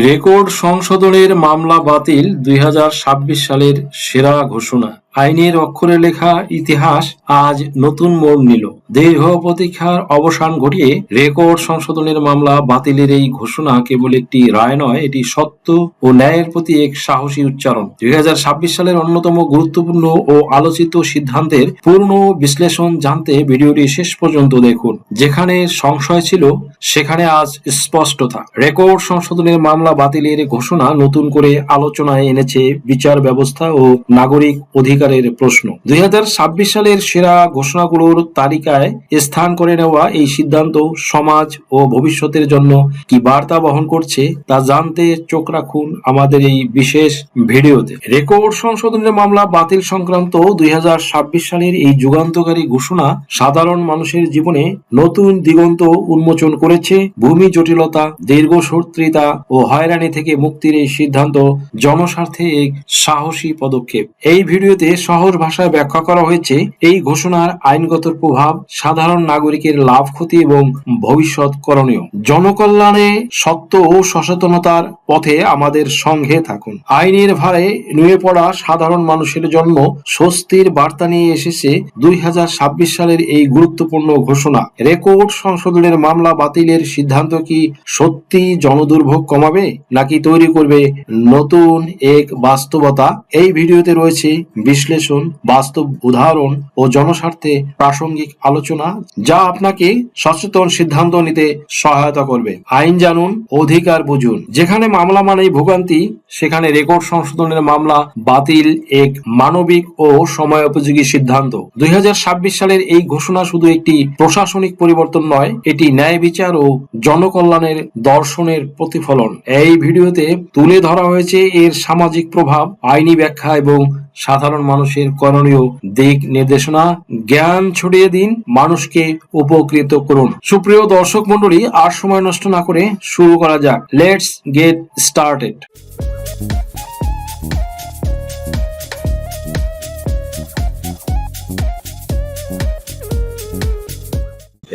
Record সংশোধনের মামলা বাতিল দুই হাজার ছাব্বিশ সালের সেরা ঘোষণা। আইনের অক্ষরে লেখা ইতিহাস আজ নতুন মোড় নিল। দীর্ঘ প্রতীক্ষার অবসান ঘটিয়ে রেকর্ড সংশোধনের মামলা বাতিলের এই ঘোষণা কেবল একটি রায় নয়, এটি সত্য ও ন্যায়ের প্রতি এক সাহসী উচ্চারণ। দুই সালের অন্যতম গুরুত্বপূর্ণ ও আলোচিত সিদ্ধান্তের পূর্ণ বিশ্লেষণ জানতে ভিডিওটি শেষ পর্যন্ত দেখুন। যেখানে সংশয় ছিল, সেখানে আজ স্পষ্টতা। রেকর্ড সংশোধনের মামলা বাতিলের ঘোষণা নতুন করে আলোচনায় এনেছে বিচার ব্যবস্থা ও নাগরিক অধিকারের প্রশ্ন। দুই হাজার ছাব্বিশ সালের সেরা ঘোষণাগুলোর তালিকায় স্থান করে নেওয়া এই সিদ্ধান্ত সমাজ ও ভবিষ্যতের জন্য কি বার্তা বহন করছে তা জানতে চোখ রাখুন আমাদের এই বিশেষ ভিডিওতে। রেকর্ড সংশোধনের মামলা বাতিল সংক্রান্ত দুই সালের এই যুগান্তকারী ঘোষণা সাধারণ মানুষের জীবনে নতুন দিগন্ত উন্মোচন করেছে। ভূমি জটিলতা দীর্ঘসূত্রিতা ও হয়রানি থেকে মুক্তির এই সিদ্ধান্ত জনস্বার্থে এক সাহসী পদক্ষেপ। এই ভিডিওতে সহজ ভাষায় ব্যাখ্যা করা হয়েছে, এই ঘোষণার আইনগত প্রভাব সাধারণ নাগরিকের লাভ, ক্ষতি এবং ভবিষ্যৎ করণীয়। জনকল্যাণে সত্য ও সচেতনতার পথে আমাদের সঙ্গে থাকুন। আইনের ভারে নুয়ে পড়া সাধারণ মানুষের জন্য স্বস্তির বার্তা নিয়ে এসেছে দুই হাজার ছাব্বিশ সালের এই গুরুত্বপূর্ণ ঘোষণা। রেকর্ড সংশোধনের মামলা বাতিলের সিদ্ধান্ত কি সত্যি জনদুর্ভোগ কমাবে, নাকি তৈরি করবে নতুন এক বাস্তবতা? এই ভিডিওতে রয়েছে বিশ্লেষণ, বাস্তব উদাহরণ ও জনস্বার্থে প্রাসঙ্গিক আলোচনা যা আপনাকে সচেতন সিদ্ধান্ত নিতে সহায়তা করবে। আইন জানুন, অধিকার বুঝুন। যেখানে মামলা মানেই ভোগান্তি, সেখানে রেকর্ড সংশোধনের মামলা বাতিল এক মানবিক ও সময় উপযোগী সিদ্ধান্ত। দুই হাজার ছাব্বিশ সালের এই ঘোষণা শুধু একটি প্রশাসনিক পরিবর্তন নয়, এটি ন্যায় বিচার ও জনকল্যাণের দর্শনের প্রতিফলন। এই ভিডিওতে তুলে ধরা হয়েছে এর সামাজিক প্রভাব, আইনি ব্যাখ্যা এবং সাধারণ মানুষের করণীয় দিক নির্দেশনা, জ্ঞান ছড়িয়ে দিন, মানুষকে উপকৃত করুন। সুপ্রিয় দর্শক মন্ডলী আর সময় নষ্ট না করে শুরু করা যাক। লেটস গেট স্টার্টেড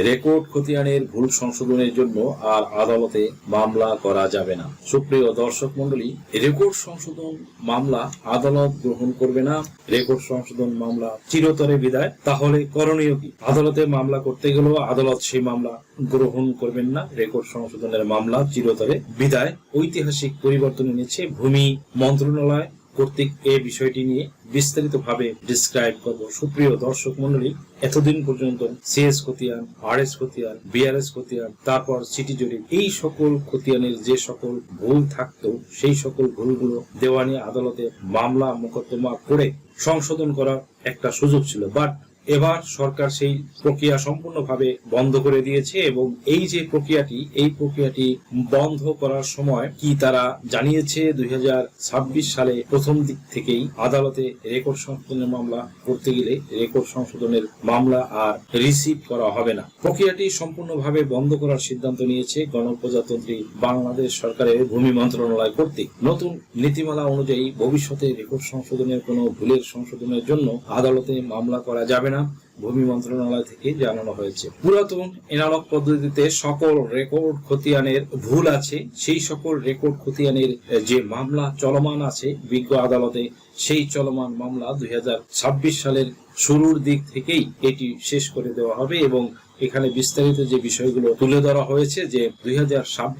রেকর্ড খতিয়ানের ভুল সংশোধনের জন্য আর আদালতে মামলা করা যাবে না। সুপ্রিয় দর্শক মন্ডলী রেকর্ড সংশোধন মামলা আদালত গ্রহণ করবে না। রেকর্ড সংশোধন মামলা চিরতরে বিদায়। তাহলে করণীয় কি? আদালতে মামলা করতে গেলেও আদালত সেই মামলা গ্রহণ করবেন না। রেকর্ড সংশোধনের মামলা চিরতরে বিদায়। ঐতিহাসিক পরিবর্তন এনেছে ভূমি মন্ত্রণালয়। কর্তৃক এই বিষয়টি নিয়ে বিস্তারিতভাবে ডিসক্রাইব করব। সুপ্রিয় দর্শক মন্ডলী এতদিন পর্যন্ত সিএস খতিয়ান আর এস খতিয়ান বিআরএস খতিয়ান, তারপর সিটি জরিপ এই সকল খতিয়ানের যে সকল ভুল থাকতো, সেই সকল ভুলগুলো দেওয়ানি আদালতে মামলা মোকদ্দমা করে সংশোধন করার একটা সুযোগ ছিল। বাট এবার সরকার সেই প্রক্রিয়া সম্পূর্ণভাবে বন্ধ করে দিয়েছে এবং এই যে প্রক্রিয়াটি, এই প্রক্রিয়াটি বন্ধ করার সময় কি তারা জানিয়েছে? দুই হাজার ছাব্বিশ সালে প্রথম দিক থেকেই আদালতে রেকর্ড সংশোধনের মামলা করতে গেলে রেকর্ড সংশোধনের মামলা আর রিসিভ করা হবে না। প্রক্রিয়াটি সম্পূর্ণভাবে বন্ধ করার সিদ্ধান্ত নিয়েছে গণপ্রজাতন্ত্রী বাংলাদেশ সরকারের ভূমি মন্ত্রণালয় কর্তৃক। নতুন নীতিমালা অনুযায়ী ভবিষ্যতে রেকর্ড সংশোধনের কোনো ভুলের সংশোধনের জন্য আদালতে মামলা করা যাবে না। ভূমি মন্ত্রণালয় থেকে জানানো হয়েছে। পুরাতন এনালগ পদ্ধতিতে সকল রেকর্ড খতিয়ানের ভুল আছে। সেই সকল রেকর্ড খতিয়ানের যে মামলা চলমান আছে, বিজ্ঞ আদালতে সেই চলমান মামলা দুই হাজার ছাব্বিশ সালের শুরুর দিক থেকেই এটি শেষ করে দেওয়া হবে এবং এখানে বিস্তারিত যে বিষয়গুলো তুলে ধরা হয়েছে যে দুই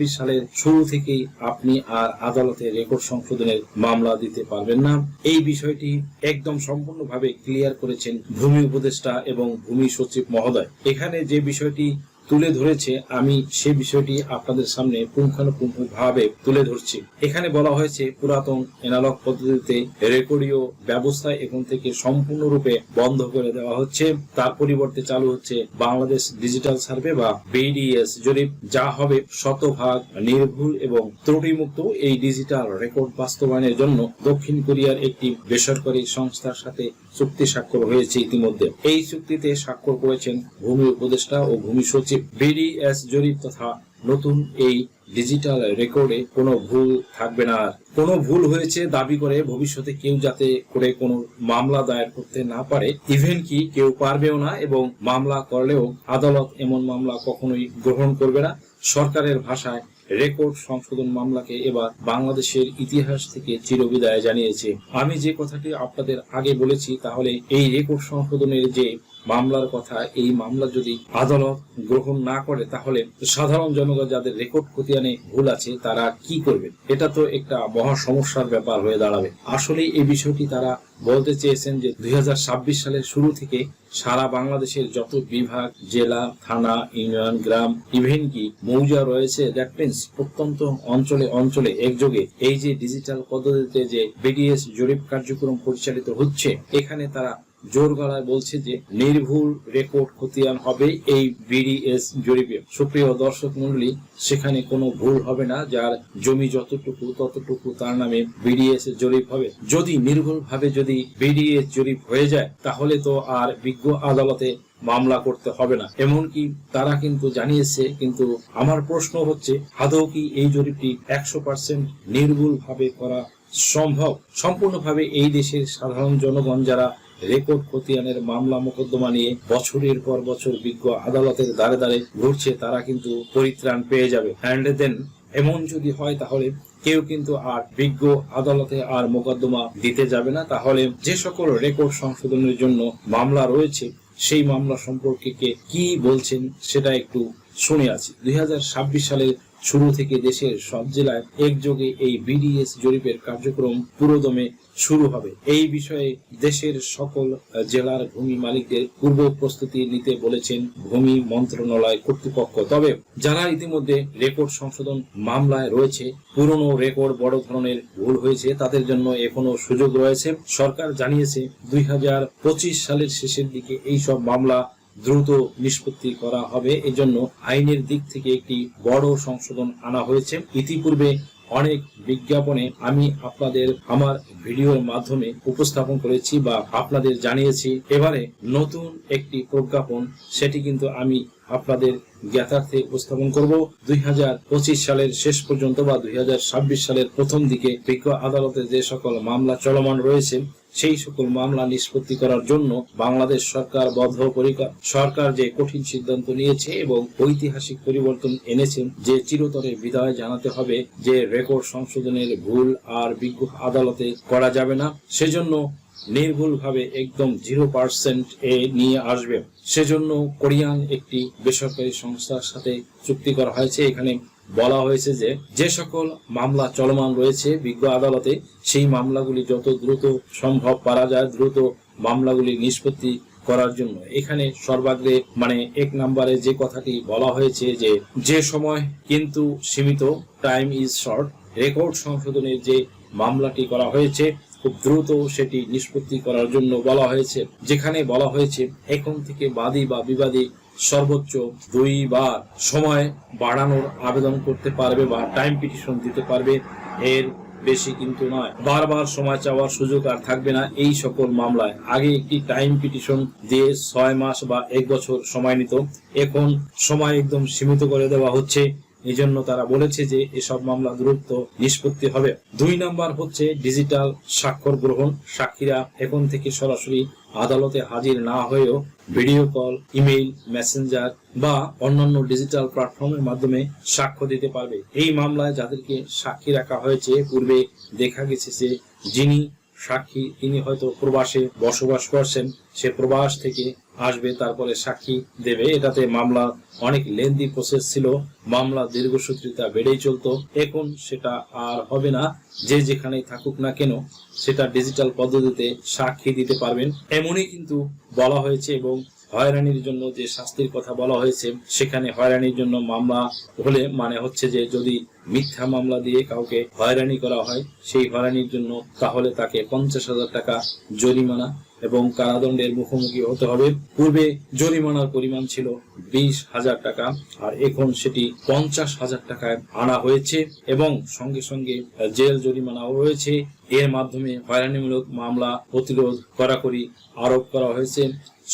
সালের শুরু থেকেই আপনি আর আদালতে রেকর্ড সংশোধনের মামলা দিতে পারবেন না। এই বিষয়টি একদম সম্পূর্ণভাবে ক্লিয়ার করেছেন ভূমি উপদেষ্টা এবং ভূমি সচিব মহোদয়। এখানে যে বিষয়টি তুলে ধরেছে, আমি সে বিষয়টি আপনাদের সামনে পুঙ্খানুপুঙ্খ ভাবে তুলে ধরছি। এখানে বলা হয়েছে, পুরাতন এনালগ পদ্ধতিতে রেকর্ডীয় ব্যবস্থা এখন থেকে সম্পূর্ণরূপে বন্ধ করে দেওয়া হচ্ছে। তার পরিবর্তে চালু হচ্ছে বাংলাদেশ ডিজিটাল সার্ভে বা বিডিএস জরিপ যা হবে শতভাগ নির্ভুল এবং ত্রুটিমুক্ত এই ডিজিটাল রেকর্ড বাস্তবায়নের জন্য দক্ষিণ কোরিয়ার একটি বেসরকারি সংস্থার সাথে চুক্তি স্বাক্ষর হয়েছে ইতিমধ্যে। এই চুক্তিতে স্বাক্ষর করেছেন ভূমি উপদেষ্টা ও ভূমি সচিব বিডিএস জরিপ তথা নতুন এই ডিজিটাল রেকর্ডে কোনো ভুল থাকবে না। কোনো ভুল হয়েছে দাবি করে ভবিষ্যতে কেউ যাতে করে কোনো মামলা দায়ের করতে না পারে ইভেন কি কেউ পারবেও না এবং মামলা করলেও আদালত এমন মামলা কখনোই গ্রহণ করবে না। সরকারের ভাষায় রেকর্ড সংশোধন মামলাকে এবার বাংলাদেশের ইতিহাস থেকে চিরবিদায় জানিয়েছে। আমি যে কথাটি আপনাদের আগে বলেছি, তাহলে এই রেকর্ড সংশোধনের যে মামলার কথা, এই মামলা যদি আদালত গ্রহণ না করে, তাহলে সাধারণ জনগণ যাদের রেকর্ড খতিয়ানে ভুল আছে, তারা কি করবে এটা তো একটা মহা সমস্যার ব্যাপার হয়ে দাঁড়াবে। আসলে এই বিষয়টি তারা বলতে চেয়েছেন যে, দুই হাজার ছাব্বিশ সালের শুরু থেকে সারা বাংলাদেশের যত বিভাগ, জেলা, থানা, ইউনিয়ন, গ্রাম, ইভেন কি মৌজা রয়েছে, দ্যাট মিনস প্রত্যন্ত অঞ্চলে অঞ্চলে একযোগে এই যে ডিজিটাল পদ্ধতিতে যে বিডিএস জরিপ কার্যক্রম পরিচালিত হচ্ছে, এখানে তারা জোর গলায় বলছে যে নির্ভুল রেকর্ড খতিয়ান হবে এই বিডিএস জরিপে। সুপ্রিয় দর্শক মন্ডলী সেখানে কোনো ভুল হবে না, যার জমি যতটুকু ততটুকু তার নামে বিডিএস জরিপ হবে। যদি নির্ভুল ভাবে যদি বিডিএস জরিপ হয়ে যায়, তাহলে তো আর বিজ্ঞ আদালতে মামলা করতে হবে না। এমনকি তারা কিন্তু জানিয়েছে, কিন্তু আমার প্রশ্ন হচ্ছে, আদৌ কি এই জরিপটি একশো পার্সেন্ট নির্ভুল ভাবে করা সম্ভব? সম্পূর্ণভাবে এই দেশের সাধারণ জনগণ যারা রেকর্ড খতিয়ানের মামলা মোকদ্দমা নিয়ে বছরের পর বছর বিজ্ঞ আদালতের দ্বারে দ্বারে ঘুরছে, তারা কিন্তু পরিত্রাণ পেয়ে যাবে। অ্যান্ড দেন এমন যদি হয় তাহলে কেউ কিন্তু আর বিজ্ঞ আদালতে আর মোকদ্দমা দিতে যাবে না। তাহলে যে সকল রেকর্ড সংশোধনের জন্য মামলা রয়েছে, সেই মামলা সম্পর্কে কে কি বলছেন সেটা একটু শুনে আছি দুই সালের শুরু থেকে দেশের সব জেলায় একযোগে এই বিডিএস জরিপের কার্যক্রম পুরোদমে শুরু হবে। এই বিষয়ে দেশের সকল জেলার ভূমি মালিকদের পূর্ব প্রস্তুতি নিতে বলেছেন ভূমি মন্ত্রণালয় কর্তৃপক্ষ। তবে যারা ইতিমধ্যে রেকর্ড সংশোধন মামলায় রয়েছে, পুরনো রেকর্ড বড় ধরনের ভুল হয়েছে, তাদের জন্য এখনও সুযোগ রয়েছে। সরকার জানিয়েছে, দুই হাজার পঁচিশ সালের শেষের দিকে এই সব মামলা দ্রুত নিষ্পত্তি করা হবে। এজন্য আইনের দিক থেকে একটি বড় সংশোধন আনা হয়েছে। ইতিপূর্বে অনেক বিজ্ঞাপনে আমি আপনাদের আমার ভিডিওর মাধ্যমে উপস্থাপন করেছি বা আপনাদের জানিয়েছি। এবারে নতুন একটি প্রজ্ঞাপন, সেটি কিন্তু আমি আপনাদের জ্ঞাতার্থে উপস্থাপন করব। দুই হাজার পঁচিশ সালের শেষ পর্যন্ত বা দুই হাজার ছাব্বিশ সালের প্রথম দিকে বিজ্ঞ আদালতে যে সকল মামলা চলমান রয়েছে সেই সকল মামলা নিষ্পত্তি করার জন্য বাংলাদেশ সরকার বদ্ধপরিকর। সরকার যে কঠিন সিদ্ধান্ত নিয়েছে এবং ঐতিহাসিক পরিবর্তন এনেছেন যে চিরতরে বিদায় জানাতে হবে, যে রেকর্ড সংশোধনের ভুল আর বিজ্ঞ আদালতে করা যাবে না, সেজন্য নির্ভুলভাবে একদম জিরো পার্সেন্ট এ নিয়ে আসবে। সেজন্য কোরিয়ান একটি বেসরকারি সংস্থার সাথে চুক্তি করা হয়েছে। এখানে বলা হয়েছে যে যে সকল মামলা চলমান রয়েছে বিজ্ঞ আদালতে, সেই মামলাগুলি যত দ্রুত সম্ভব পারা যায়, দ্রুত মামলাগুলি নিষ্পত্তি করার জন্য। এখানে সর্বাগ্রে মানে এক নম্বরে যে কথাটি বলা হয়েছে যে যে সময় কিন্তু সীমিত টাইম ইজ শর্ট রেকর্ড সংশোধনের যে মামলাটি করা হয়েছে খুব দ্রুত সেটি নিষ্পত্তি করার জন্য বলা হয়েছে। যেখানে বলা হয়েছে, এখন থেকে বাদী বা বিবাদী সর্বোচ্চ দুইবার সময় বাড়ানোর আবেদন করতে পারবে বা টাইম পিটিশন দিতে পারবে। এর বেশি কিন্তু নয়। বারবার সময় চাওয়ার সুযোগ আর থাকবে না এই সকল মামলায়। আগে একটি টাইম পিটিশন দিয়ে ছয় মাস বা এক বছর সময় নিত। এখন সময় একদম সীমিত করে দেওয়া হচ্ছে। এই জন্য তারা বলেছে যে এসব মামলা দ্রুত নিষ্পত্তি হবে। দুই নাম্বার হচ্ছে ডিজিটাল স্বাক্ষর গ্রহণ। সাক্ষীরা এখন থেকে সরাসরি আদালতে হাজির না হয়েও ভিডিও কল, ইমেইল, মেসেঞ্জার বা অন্যান্য ডিজিটাল প্ল্যাটফর্মের মাধ্যমে সাক্ষ্য দিতে পারবে। এই মামলায় যাদেরকে সাক্ষী রাখা হয়েছে, পূর্বে দেখা গেছে যে যিনি সাক্ষী, তিনি হয়তো প্রবাসে বসবাস করছেন। সে প্রবাস থেকে আসবে, তারপরে সাক্ষী দেবে। এটাতে মামলা অনেক লেন্দি প্রসেস ছিল। মামলা দীর্ঘসূত্রিতা বেড়েই চলতো। এখন সেটা আর হবে না। যে যেখানেই থাকুক না কেন, সেটা ডিজিটাল পদ্ধতিতে সাক্ষী দিতে পারবেন। এমনই কিন্তু বলা হয়েছে এবং হয়রানির জন্য যে শাস্তির কথা বলা হয়েছে, সেখানে হয়রানির জন্য মামলা হলে মানে হচ্ছে যে যদি মিথ্যা মামলা দিয়ে কাউকে হয়রানি করা হয়, সেই হয়রানির জন্য তাহলে তাকে পঞ্চাশ হাজার টাকা জরিমানা এবং কারাদণ্ডের মুখোমুখি হতে হবে। পূর্বে জরিমানার পরিমাণ ছিল বিশ হাজার টাকা, আর এখন সেটি পঞ্চাশ হাজার টাকায় আনা হয়েছে এবং সঙ্গে সঙ্গে জেল জরিমানাও রয়েছে। এর মাধ্যমে হয়রানিমূলক মামলা প্রতিরোধ, কড়াকড়ি আরোপ করা হয়েছে।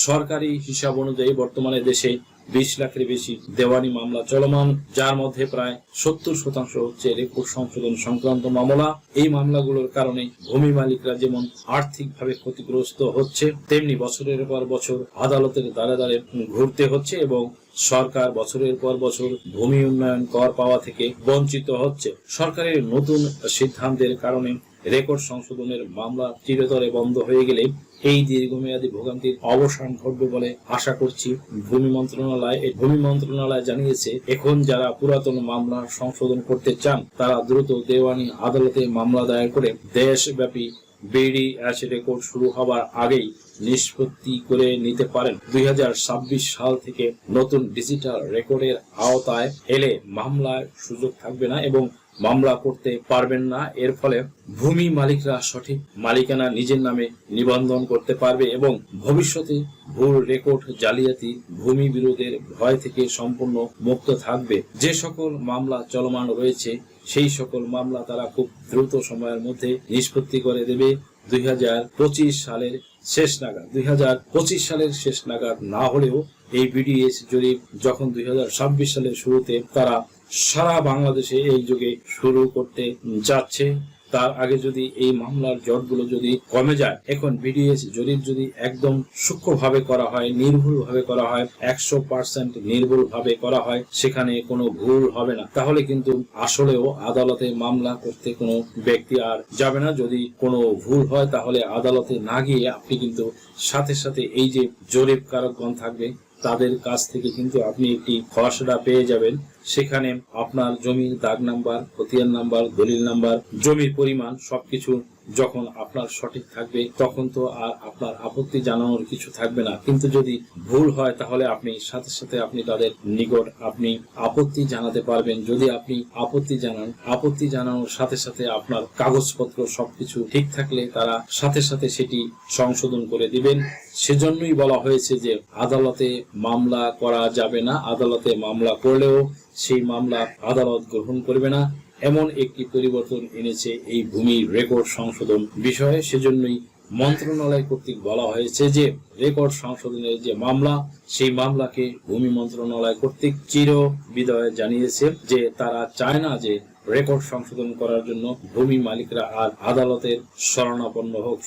সরকারি হিসাব অনুযায়ী বর্তমানে দেশে বিশ লাখের বেশি দেওয়ানি মামলা চলমান, যার মধ্যে প্রায় সত্তর শতাংশ হচ্ছে রেকর্ড সংশোধন সংক্রান্ত মামলা। এই মামলাগুলোর কারণে ভূমি মালিকরা যেমন আর্থিকভাবে ক্ষতিগ্রস্ত হচ্ছে, তেমনি বছরের পর বছর আদালতের দ্বারে দ্বারে ঘুরতে হচ্ছে এবং সরকার বছরের পর বছর ভূমি উন্নয়ন কর পাওয়া থেকে বঞ্চিত হচ্ছে। সরকারের নতুন সিদ্ধান্তের কারণে রেকর্ড সংশোধনের মামলা চিরতরে বন্ধ হয়ে গেলে এই দীর্ঘমেয়াদী ভোগান্তির অবসান ঘটবে বলে আশা করছি। ভূমি মন্ত্রণালয় ভূমি মন্ত্রণালয় জানিয়েছে, এখন যারা পুরাতন মামলা সংশোধন করতে চান, তারা দ্রুত দেওয়ানি আদালতে মামলা দায়ের করে দেশব্যাপী বিডি অ্যাস রেকর্ড শুরু হবার আগেই নিষ্পত্তি করে নিতে পারেন। দুই হাজার ছাব্বিশ সাল থেকে নতুন ডিজিটাল রেকর্ডের আওতায় এলে মামলার সুযোগ থাকবে না এবং মামলা করতে পারবেন না। এর ফলে ভূমি মালিকরা সঠিক মালিকানা নিজের নামে নিবন্ধন করতে পারবে এবং ভবিষ্যতে ভুল রেকর্ড জালিয়াতি, ভূমি বিরোধের ভয় থেকে সম্পূর্ণ মুক্ত থাকবে। যে সকল মামলা চলমান রয়েছে, সেই সকল মামলা তারা খুব দ্রুত সময়ের মধ্যে নিষ্পত্তি করে দেবে। দুই হাজার পঁচিশ সালের শেষ নাগাদ, দুই হাজার পঁচিশ সালের শেষ নাগাদ না হলেও এই বিডিএস জরিপ যখন দুই হাজার ছাব্বিশ সালের শুরুতে তারা সারা বাংলাদেশে এই যুগে শুরু করতে যাচ্ছে। তার আগে যদি এই মামলার জটগুলো যদি কমে যায়, এখন বিডিএস জরিপ যদি একদম সূক্ষ্মভাবে করা হয়, নির্ভুলভাবে করা হয়, একশো পার্সেন্ট নির্ভুলভাবে করা হয়, সেখানে কোনো ভুল হবে না। তাহলে কিন্তু আসলেও আদালতে মামলা করতে কোনো ব্যক্তি আর যাবে না। যদি কোনো ভুল হয়, তাহলে আদালতে না গিয়ে আপনি কিন্তু সাথে সাথে এই যে জরিপ কারকগণ থাকবে, তাদের কাছ থেকে কিন্তু আপনি একটি খসড়া পেয়ে যাবেন। সেখানে আপনার জমির দাগ নাম্বার খতিয়ান নাম্বার দলিল নাম্বার জমির পরিমাণ সবকিছু যখন আপনার সঠিক থাকবে, তখন তো আর আপনার আপত্তি জানানোর কিছু থাকবে না। কিন্তু যদি ভুল হয়, তাহলে আপনি, সাথে সাথে আপনি তাদের নিকট আপনি আপত্তি জানাতে পারবেন। যদি আপনি আপত্তি জানান, আপত্তি জানানোর সাথে সাথে আপনার কাগজপত্র সবকিছু ঠিক থাকলে তারা সাথে সাথে সেটি সংশোধন করে দিবেন। সেজন্যই বলা হয়েছে যে, আদালতে মামলা করা যাবে না। আদালতে মামলা করলেও সেই মামলা আদালত গ্রহণ করবে না। এমন একটি পরিবর্তন এনেছে এই ভূমি রেকর্ড সংশোধন বিষয়ে। সেজন্যই মন্ত্রণালয় কর্তৃক বলা হয়েছে যে, রেকর্ড সংশোধনের যে মামলা, সেই মামলাকে ভূমি মন্ত্রণালয় কর্তৃক চির বিদয় জানিয়েছে যে, তারা চায় না যে, রেকর্ড সংশোধন করার জন্য ভূমি মালিকরা আর আদালতের শরণাপন্ন হোক।